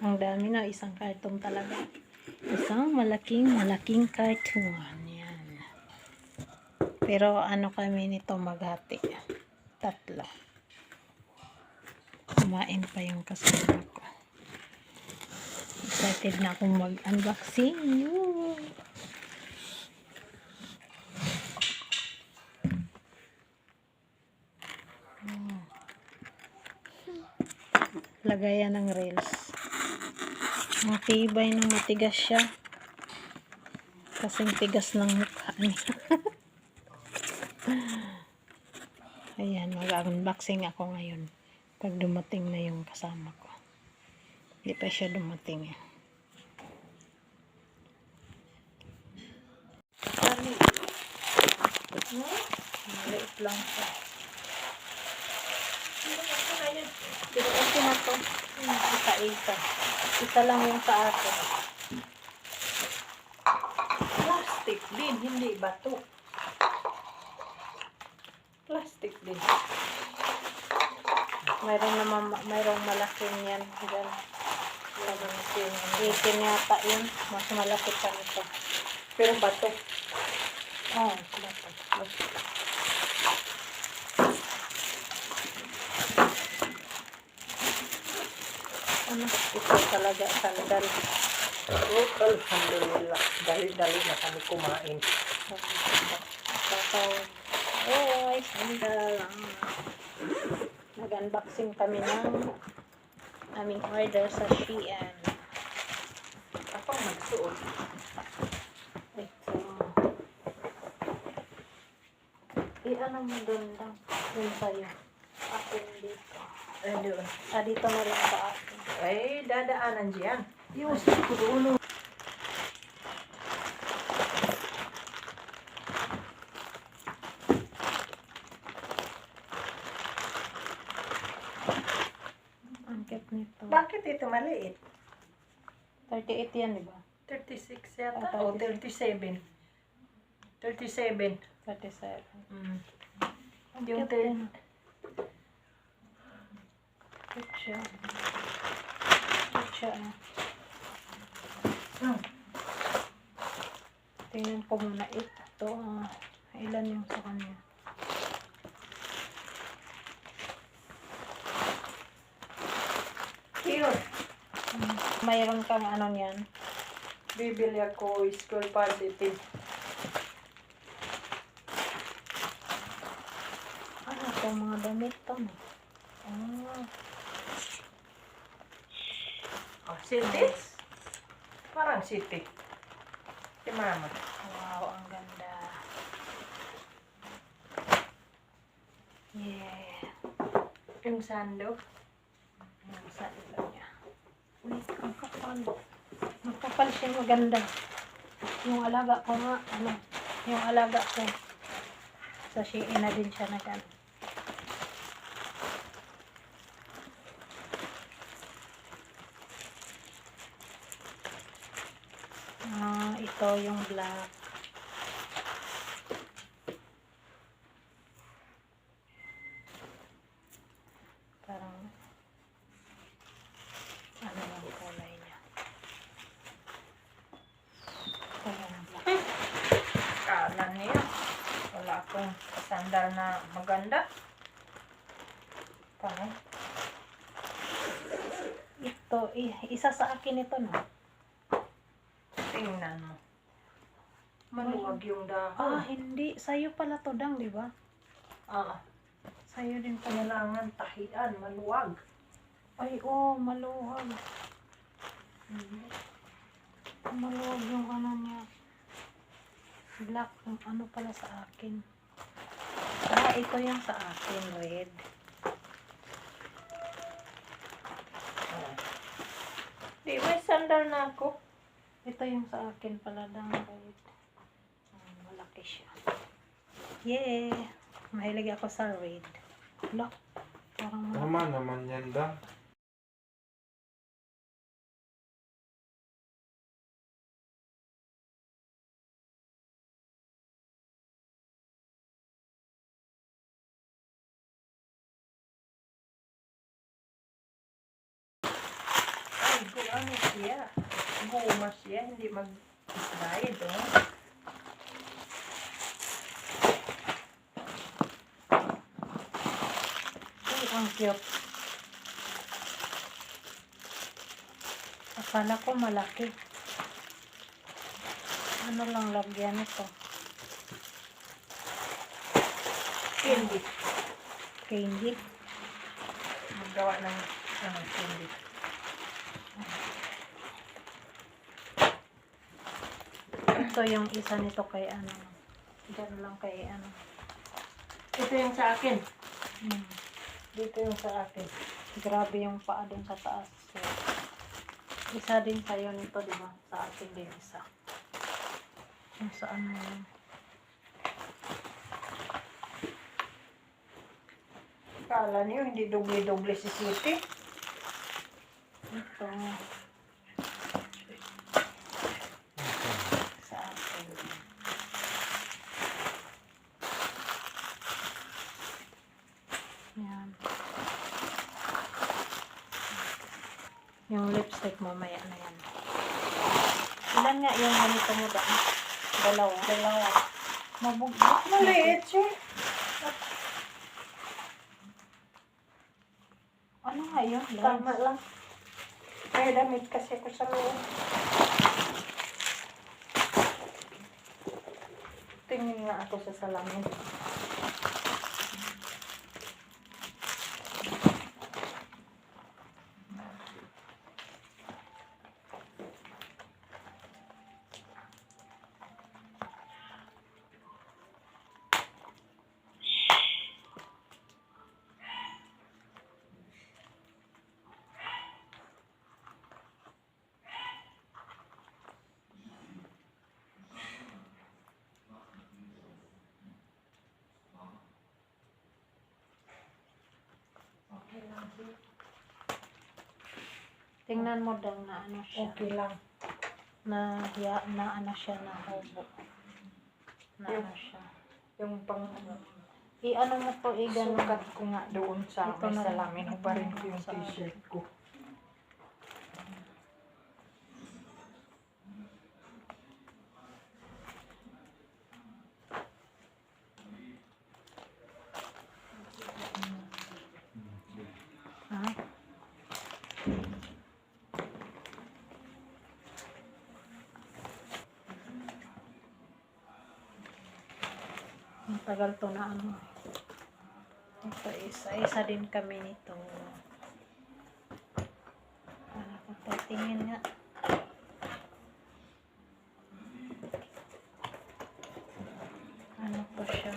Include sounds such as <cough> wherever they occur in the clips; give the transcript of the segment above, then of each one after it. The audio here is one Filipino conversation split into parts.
Ang dami na, isang karton talaga. Isang malaking, malaking karton. Yan. Pero ano kami nito maghati. Tatlo. Kumain pa yung kasama ko. Excited na akong mag-unboxing. Yoo! Lagayan ng rails. Matibay na matigas siya. Kasing tigas ng mukha niya. <laughs> Ayan, mag-unboxing ako ngayon. Pag dumating na yung kasama ko. Hindi pa siya dumating eh. Maliit lang siya. Pero okay na to. Isa-isa. Isa lang yung sa akin. Plastic din, hindi bato. Plastic din. Mayroon naman, mayroong malaking yan. Diyan. 18 yata yun. Mas malaki pa nito. Pero bato. Oh, malaki. Ano? Ito talaga sandal. Oh, alhamdulillah. Dali-dali na kami kumain. Tapos, oh, ay, sandal. Nag-unboxing kami ng aming order sa Shein. Ako magsuot. Ito. I-ano mo doon lang. Doon sa'yo. Akin dito. Ay, doon. Ah, dito na rin ba? Ay, dadaanan diyan. Yung siguro. Oh. Nito. Bakit ito maliit? 38 yan, di ba? 36 ah, yata. Ah, o, 37. 37. 37. Mm. Yung 30. Kutsa. Ah. Kutsa. Hmm. Tingnan ko muna ito. Uh, ilan yung sa kanya. Cute. Hmm. Mayroon kang ano niyan. Bibili ako school party tip. Ano ah, itong mga damit to? Ah. Oh, city? Parang city. Si mama. wow, ang ganda. Yeah. Yung sando. Yung sa ilo niya. Uy, ang kapal. Ang kapal siya maganda. Yung alaga ko nga, ano, yung alaga ko. Sa Shein na din siya ano. Ah, ito yung black. Parang ano yung kulay niya. Kaya na black. Kala niya. Wala akong sandal na maganda. Ito, i- isa sa akin ito no. tingnan mo. Maluwag yung Ah, dahon. hindi. Sa'yo pala to dang, di ba? Ah, Sa'yo din pala. kailangan tahian, maluwag. Ay, oh, maluwag. Maluwag yung ano niya. Black yung ano pala sa akin. Ah, ito yung sa akin, red. Ah. Di, may sandal na ako. Ito yung sa akin pala dang red malaki siya. Yeah! Mahilig ako sa red. Look. Parang malaki. Tama naman yan lang. Ay, kung ano siya. Guma siya, hindi mag-slide, oh. Cute. Akala ko malaki. Ano lang lagyan ito? Candy. Candy. Magawa ng ano, candy. Ito yung isa nito kay ano. Diyan lang kay ano. Ito yung sa akin. Hmm. Dito yung sa akin. Grabe yung paa dun sa taas. So, isa din sa'yo nito, di ba? Sa akin din isa. Yung sa ano yun. Kala niyo, hindi doble-doble si Siti. Ito. Sa akin. Yan. Yung lipstick mo, maya na yan. Ilan nga yung ganito mo ba? Dalawa. Dalawa. Mabugbog. Maliit siya. Ano nga yun? Tama lang. May damit kasi ako sa loob. Tingin nga ako sa salamin. Tingnan mo daw na ano siya. Okay lang. Na, ya, na ano siya na hobo. Na Yung- ano siya. Yung pang ano. I-ano mo to, i-ganun. Sukat ko nga doon sa Ito may na. salamin. Hubarin ko yung t-shirt ko. Ang tagal to na ano. Ito isa, isa din kami nito. Ano ko to, tingin nga. Ano po siya?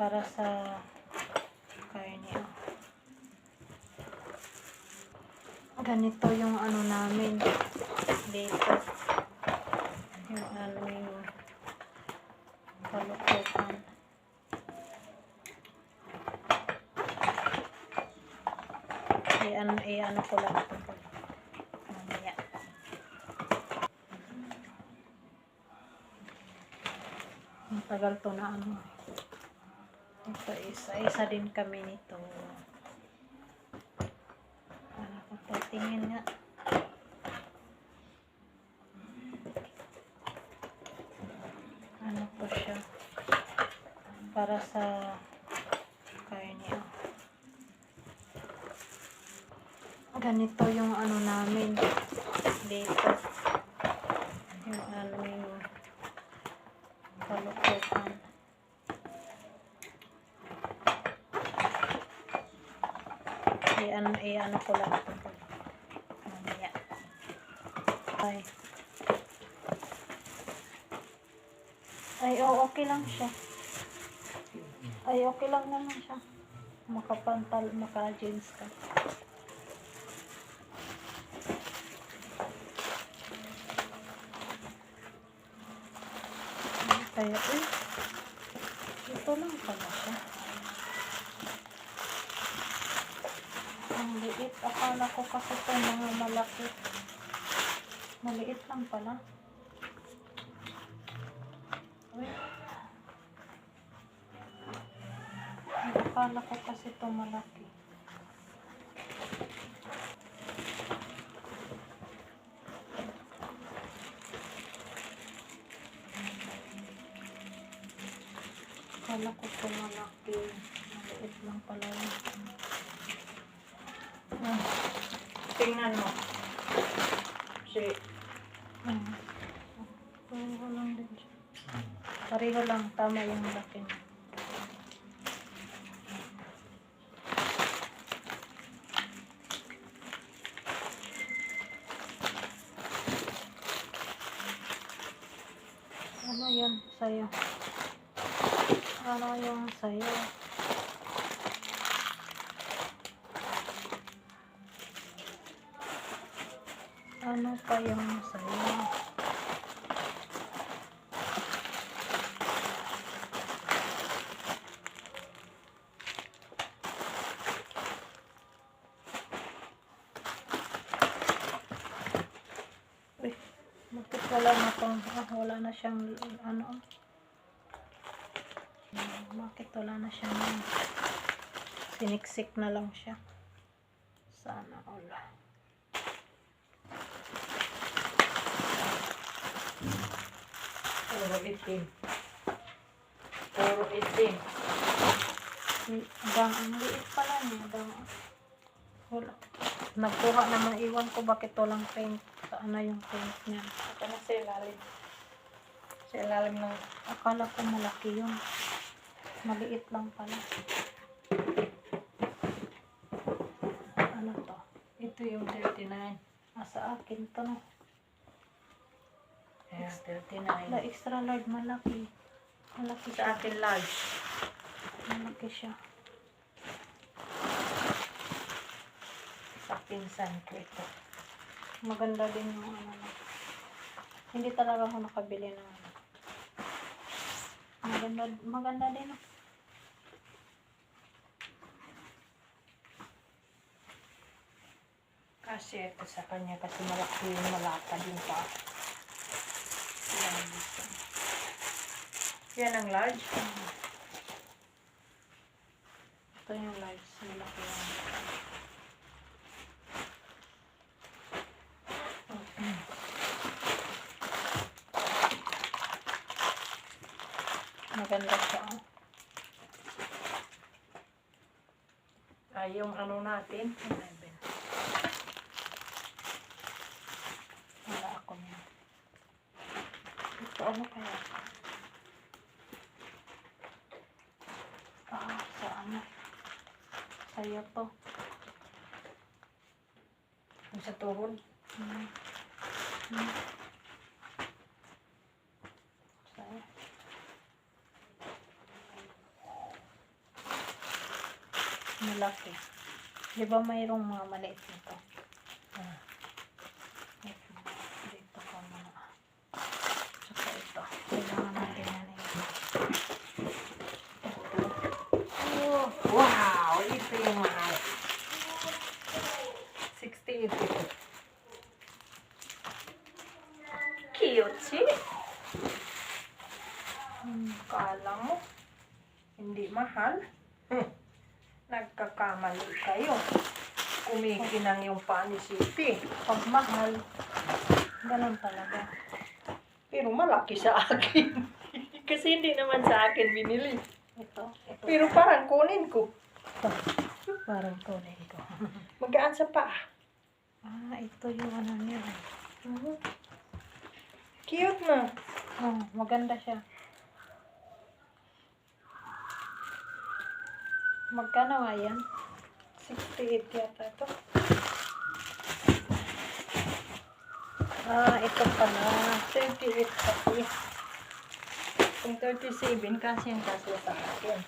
Para sa kaya niya. Ganito yung ano namin dito. Yung aming kalukutan. I-ano, i-ano ko lang ito. Mamaya. Ang tagal to na ano. Ito isa, isa din kami nito. Ano ko to, tingin nga. Ano po siya? Para sa kaya niya. Ganito yung ano namin dito. Yung aming kalukutan. I-ano, i-ano ko lang ito. Mamaya. Ay. Ay, oh, okay lang siya. Ay, okay lang naman siya. Makapantal, maka-jeans ka. Kaya, eh, ito lang pala siya. Ang liit. Akala ko kasi ito mga malaki. Maliit lang pala. Uy. Akala ko kasi ito malaki. Akala ko ito malaki. Maliit lang pala yun. Hmm. Tingnan mo. Si, Hmm. Pareho lang din siya. Pareho lang. Tama yung laki niya. Ano yun sa'yo? Ano yung sa'yo? Ano pa yung sa'yo? Uy, bakit wala na ah, wala na siyang, ano, bakit wala na siyang, siniksik na lang siya. Sana wala. puro itim. Puro itim. Dang, ang liit pala niya, dang, wala. Nagkuha naman, iwan ko bakit walang paint. Saan na yung paint niya? Ito na sa ilalim. Sa ilalim ng Akala ko malaki yun. Maliit lang pala. Ano to? Ito yung 39. Ah, sa akin to. no? Ayan, La 39. extra large, malaki. Malaki Sa akin large. Malaki siya. Sa pinsan ko ito. Maganda din yung ano. Hindi talaga ako nakabili ng ano. Maganda, maganda din. Kasi ito sa kanya kasi malaki yung malata din pa. Yan. Yan ang large. Ito yung large. Malaki yan. Maganda siya. oh. Ay, yung ano natin. 11. Wala ako niya. Ito ano kaya? Ah, sa ano? Sa'yo to. Yung sa tuhod. Hmm. Hmm. Sa'yo. Malaki. Di ba mayroong mga maliit nito? Ah. Dito ka muna. Tsaka ito. Kailangan natin na ito. Oh, wow! Ito yung mahal. 68 ito. Cute, see? Hmm. Kala mo, hindi mahal. Hmm. Nagkakamali kayo. Kumikinang yung pa ni Siti. Pag mahal, ganun talaga. Pero malaki sa akin. <laughs> Kasi hindi naman sa akin binili. Ito, ito. Pero parang kunin ko. ito. Parang tuloy ko. <laughs> Magaan sa paa. ah, ito yung ano niya. Mhm. Cute na. Oh, maganda siya. Magkano nga yan? 68 yata ito. Ah, ito pala. 38 kasi. Kung 37 kasi yung kasi sa akin.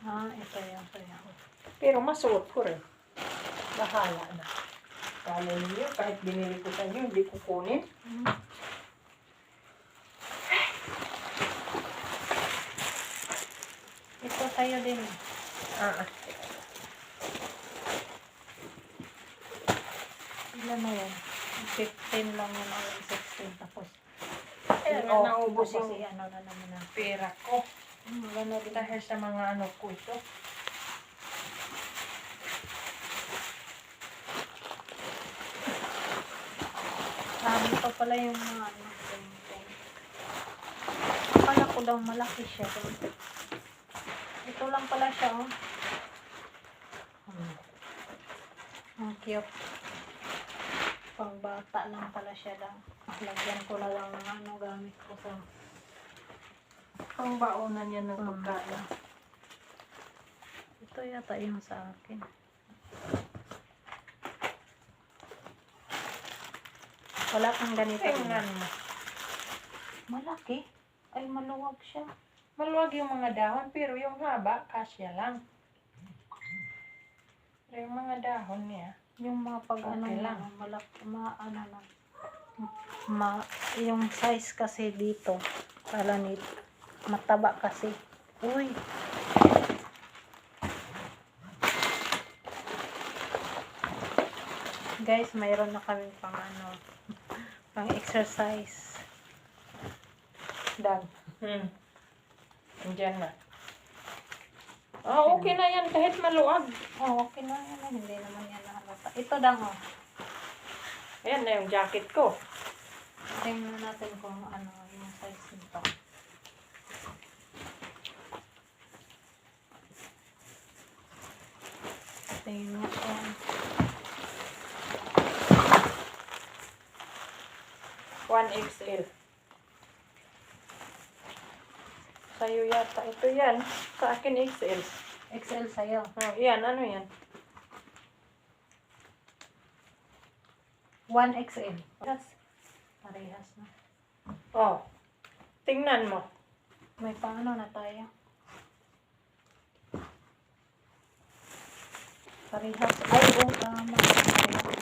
Ah, ito. Ito yan. Pero masuot ko rin. Bahala na. Kala niyo, kahit binili ko sa inyo, hindi ko kunin. Hmm. Ito tayo din. Ah, ah. Ilan na yan? 15 lang yun o 16 tapos. Kaya nga Oh, naubos yung i-ano na naman na. pera ko. Hmm, maganda din. Dahil sa mga ano ko ito. Ah, ito pala yung mga ano. Akala ko daw malaki siya. Ito lang pala siya, oh. Hmm. Ang cute. Pang bata lang pala siya lang. Lagyan ko na lang ng ano gamit ko sa Pang baonan yan ng pagkain. Ito yata yung sa akin. Wala kang ganito. Tingnan mo. Malaki. Ay, maluwag siya. Maluwag yung mga dahon, pero yung haba, kasya lang. Pero yung mga dahon niya, Yung mga pag ano Okay lang, lang. malaki, ma, ano na. Ma, yung size kasi dito, pala ni mataba kasi. Uy. Guys, mayroon na kami pang ano, <laughs> pang exercise. dag. Hmm. Andyan na. Ah, okay na yan, kahit maluwag. Oh, okay na yan. Hindi naman yan nahalata. Ito lang oh. Ayan na yung jacket ko. Tingnan natin kung ano yung size nito. Tingnan mo kung 1XL. Sa'yo yata. Ito yan. Sa akin XL. XL sa'yo. Oh, yan, ano yan? 1XL. Parehas. Parehas na. Oh. Tingnan mo. May paano na tayo. Parehas. Ay, oh, tama.